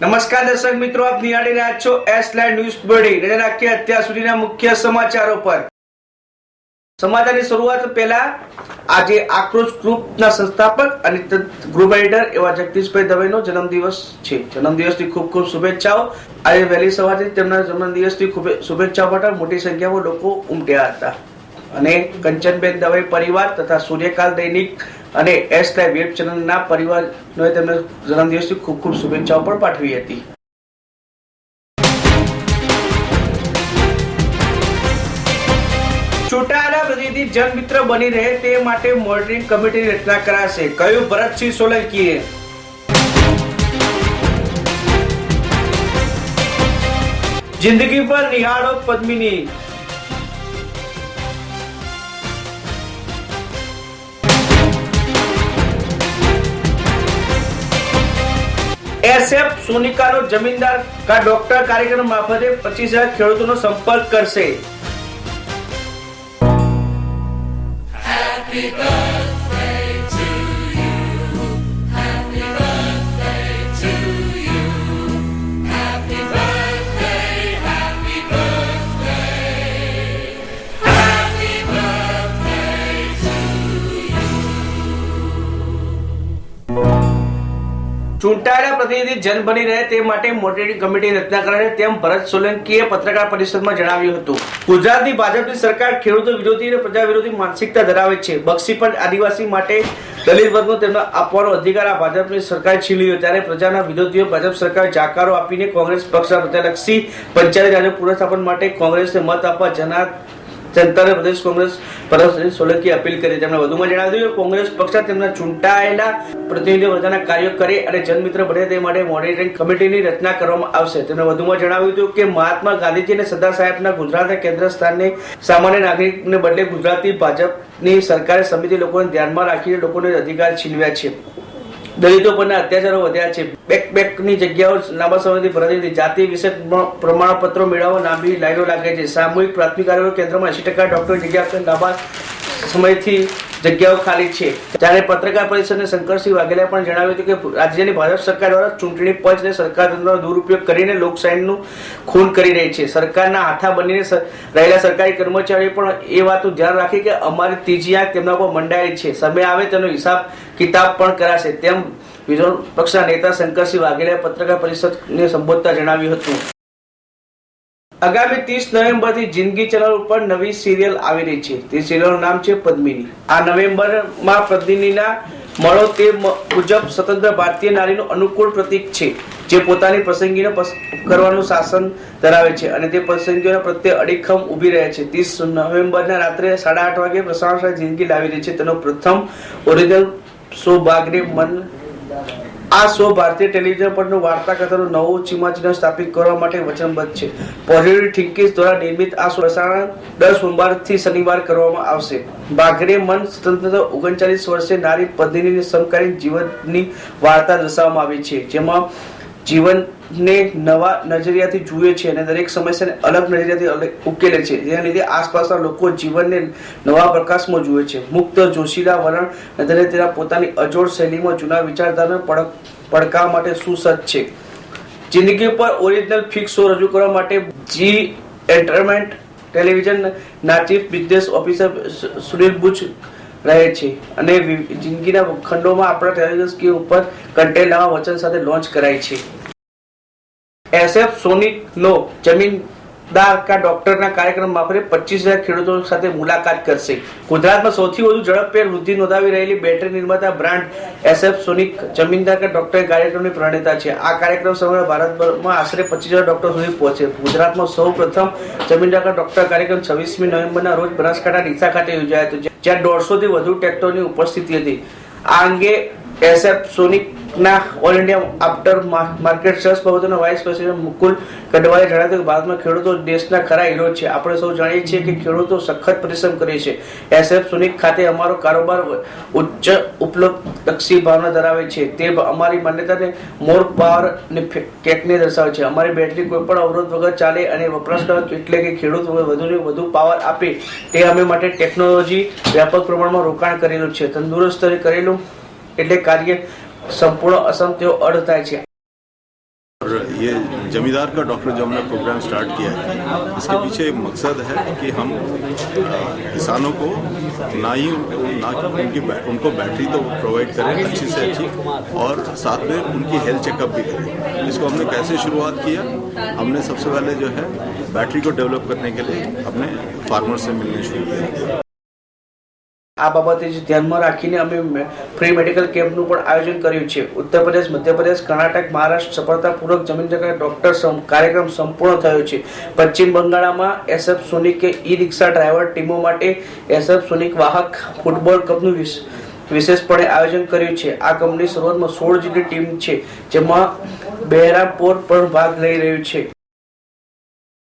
નમસ્કાર દર્શક મિત્રો, આપ નિહાળી રહ્યા છો એસ લાઈન ન્યૂઝ બડી નજર રાખીએ અત્યાર સુધીના મુખ્ય સમાચારો પર. સમાચારની શરૂઆત પહેલા આજે આક્રોશ ગ્રુપના સંસ્થાપક અને ગ્રુપ એડિટર એવા જગદીશભાઈ દવેનો જન્મદિવસ છે. જન્મદિવસની ખૂબ ખૂબ શુભેચ્છાઓ. આજે વહેલી સવારથી તેમના જન્મદિવસની ખૂબ શુભેચ્છાઓ માટે મોટી સંખ્યામાં લોકો ઉમટ્યા હતા. અને કંચનબેન દવે પરિવાર તથા સૂર્યકાલ દૈનિક અને એસ લાઈવ વેબ ચેનલના તેમને જન્મદિવસની ખૂબ ખૂબ શુભેચ્છાઓ પણ પાઠવી હતી. ચૂંટાયેલા પ્રતિનિધિ જનમિત્ર બની રહે તે માટે મોનિટરિંગ કમિટીની રચના કરાશે. કયું ભરતસિંહ સોલંકીએ? જિંદગી પર નિહાળો પદ્મિની. એસએફ સોનિકાનો જમીનદાર કા ડોક્ટર કાર્યક્રમ મારફતે પચીસ હજાર ખેડૂતોનો સંપર્ક કરશે. ચૂંટાયેલા પ્રતિનિધિ જન બની રહે તે માટે મોનિટરિંગ કમિટીની રચના કરાશે તેમ ભરત સોલંકીએ પત્રકાર પરિષદમાં જણાવ્યું હતું. ગુજરાતની ભાજપની સરકાર ખેડૂતો વિરોધી અને પ્રજા વિરોધી માનસિકતા ધરાવે છે. બક્ષીપંચ આદિવાસી માટે દલિત વર્ગનો તેમને આપવાનો અધિકાર આ ભાજપની સરકાર છીનવ્યો ત્યારે પ્રજાના વિરોધીઓ ભાજપ સરકાર જાકારો આપીને કોંગ્રેસ પક્ષના પ્રત્યાલક્ષી પંચાયત રાજ્ય પુનઃસ્થાપન માટે કોંગ્રેસને મત આપવા જનાર જનતાને પ્રદેશ કોંગ્રેસ પરમસિંહ સોલંકી અપીલ કરી. તેમણે વધુમાં જણાવ્યું કે કોંગ્રેસ પક્ષ તેમના ચૂંટાયેલા પ્રતિનિધિઓ પ્રજાના કાર્યો કરે અને જનમિત્ર બને તે માટે મોનિટરિંગ કમિટીની રચના કરવામાં આવશે. તેમણે વધુમાં જણાવ્યું હતું કે મહાત્મા ગાંધીજી અને સરદાર સાહેબના ગુજરાતના કેન્દ્ર સ્થાનને સામાન્ય નાગરિકને બદલે ગુજરાતી ભાજપની સરકારે સમિતિ લોકોને ધ્યાનમાં રાખીને લોકોને અધિકાર છીનવ્યા છે. દલિતો પરના અત્યાચારો વધ્યા છે. બેક બેકની જગ્યાઓ લાંબા સમયથી ભરાતી હતી. જાતિ વિશે પ્રમાણપત્રો મેળવવા લાંબી લાઈનો લાગે છે. સામૂહિક પ્રાથમિક આરોગ્ય કેન્દ્રમાં એસી ટકા ડોક્ટર જગ્યા લાંબા સમયથી જગ્યાઓ ખાલી છે. ત્યારે પત્રકાર પરિષદને શંકરસિંહ વાઘેલાએ પણ જણાવ્યું હતું કે રાજ્યની ભાજપ સરકાર દ્વારા ચૂંટણી પંચ અને સરકાર તંત્રનો દુરુપયોગ કરીને લોકશાહીનું ખૂન કરી રહી છે. સરકારના હાથા બનીને રહેલા સરકારી કર્મચારીઓ પણ એ વાતનું ધ્યાન રાખી કે અમારી ત્રીજી આંખ તેમના પર મંડાયેલી છે. સમય આવે તેનો હિસાબ કિતાબ પણ કરાશે. તેમ વિરોધ પક્ષના નેતા શંકરસિંહ વાઘેલાએ પત્રકાર પરિષદને સંબોધતા જણાવ્યું હતું. આગામી ત્રીસ નવેમ્બરથી જિંદગી ચેનલ ઉપર નવી સિરિયલ આવી રહી છે. તે સિરિયલનું નામ છે પદ્મિની. આ નવેમ્બરમાં પદ્મિનીના મળો તે મુજબ સ્વતંત્ર ભારતીય નારીનું અનુકૂળ પ્રતીક છે, જે પોતાની પસંદગીને પસ- કરવાનું શાસન ધરાવે છે અને તે પસંદગીઓના પ્રત્યે અડીખમ ઊભી રહે છે. ત્રીસ નવેમ્બરના રાત્રે સાડા આઠ વાગે પ્રસારણ જિંદગી લાવી રહી છે. તેનો પ્રથમ ઓરિજિનલ શો મન. આ શો ભારતીય ટેલિવિઝન પરનું વાર્તા કથાનું નવું સીમાચિહ્ન સ્થાપિત કરવા માટે વચનબદ્ધ છે. પોઝિટિવ થિંકિંગ દ્વારા નિર્મિત આ શો પ્રસારણ દર સોમવારથી શનિવાર કરવામાં આવશે. બાઘરે મન સ્વતંત્રતા ઓગણચાલીસ વર્ષે નારી પદ્મિનીની સમકાલીન જીવનની વાર્તા દર્શાવવામાં આવી છે, જેમાં જીવનને નવા નજરિયાથી જુએ છે અને દરેક સમસ્યાને અલગ નજરિયાથી ઉકેલે છે. જેના લીધે આસપાસના લોકો જીવનને નવા પ્રકાશમાં જુએ છે. મુક્ત જોશીલા વલણ અને તેના પોતાની અજોડ શૈલીમાં જૂના વિચારધારાને પડક પડકાવવા માટે સુસજ્જ છે. જિંદગી પર ઓરિજિનલ ફિક્સ શો રજૂ કરવા માટે જી એન્ટરમેન્ટ ટેલિવિઝન ના chief business officer Sunil Buch રહે છે. અને જિંદગીના ખંડોમાં આપણા ટેલિવિઝન સ્ક્રીન ઉપર કન્ટેન્ટ નવા વચન સાથે લોન્ચ કરાય છે. એસએફ સોનિક નો જમીનદાર કા ડોક્ટરના કાર્યક્રમ મારફતે પચીસ હજાર ખેડૂતો સાથે મુલાકાત કરશે. ગુજરાતમાં સૌથી વધુ ઝડપે વૃદ્ધિ નોંધાવી રહેલી બેટરી નિર્માતા બ્રાન્ડ એસએફ સોનિક જમીનદાર કા ડોક્ટર કાર્યક્રમની પ્રણેતા છે. આ કાર્યક્રમ સમગ્ર ભારતભરમાં આશરે પચીસ હજાર ડોક્ટર સુધી પહોંચે. ગુજરાતમાં સૌ પ્રથમ જમીનદાર કા ડોક્ટર કાર્યક્રમ છવ્વીસમી નવેમ્બરના રોજ બનાસકાંઠા ડીસા ખાતે યોજાયો હતો જ્યાં દોઢસો થી વધુ ટેક્ટરની ઉપસ્થિતિ હતી. આ અંગે એસએફ સોનિકના all India after market search બાબતોના વાઇસ પ્રેસિડેન્ટ મુકુલ કડવાએ જણાવ્યું કે ભારતમાં ખેડૂતો દેશના ખરા હીરો છે. આપણે સૌ જાણીએ છીએ કે ખેડૂતો સખત પરિશ્રમ કરે છે. એસએફ સોનિક ખાતે અમારો કારોબાર ઉચ્ચ ઉપલબ્ધલક્ષી ભાવના ધરાવે છે. તે અમારી માન્યતાને મોર પાવર ને કેકને દર્શાવે છે. અમારી બેટરી કોઈપણ અવરોધ વગર ચાલે અને વપરાશકર્તા એટલે કે ખેડૂત વધુને વધુ પાવર આપે તે અમે માટે ટેકનોલોજી વ્યાપક પ્રમાણમાં રોકાણ કરેલું છે. તંદુરસ્ત કરેલું એટલે કાર્ય સંપૂર્ણ અસમ તેઓ અર્થ થાય છે ये जमींदार का डॉक्टर जो हमने प्रोग्राम स्टार्ट किया है इसके पीछे एक मकसद है कि हम अ, किसानों को ना ही उनको ना कि उनकी बै- उनको बैटरी तो प्रोवाइड करें अच्छी से अच्छी और साथ में उनकी हेल्थ चेकअप भी करें इसको हमने कैसे शुरुआत किया हमने सबसे पहले जो है बैटरी को डेवलप करने के लिए अपने फार्मर से मिलने शुरू किया આ બાબતે જ ધ્યાનમાં રાખીને અમે ફ્રી મેડિકલ કેમ્પનું પણ આયોજન કર્યું છે. ઉત્તર પ્રદેશ મધ્યપ્રદેશ કર્ણાટક, મહારાષ્ટ્ર, સફળતાપૂર્વક જમીન જગા ડોક્ટર કાર્યક્રમ સંપૂર્ણ થયો છે. પશ્ચિમ બંગાળમાં એસએફ સોનિકે ઈ રિક્ષા ડ્રાઈવર ટીમો માટે એસએફ સોનિક વાહક ફૂટબોલ કપનું વિશ- વિશેષપણે આયોજન કર્યું છે. આ કંપની શરૂઆતમાં સોળ જેટલી ટીમ છે, જેમાં બહેરામપોર પણ ભાગ લઈ રહ્યું છે.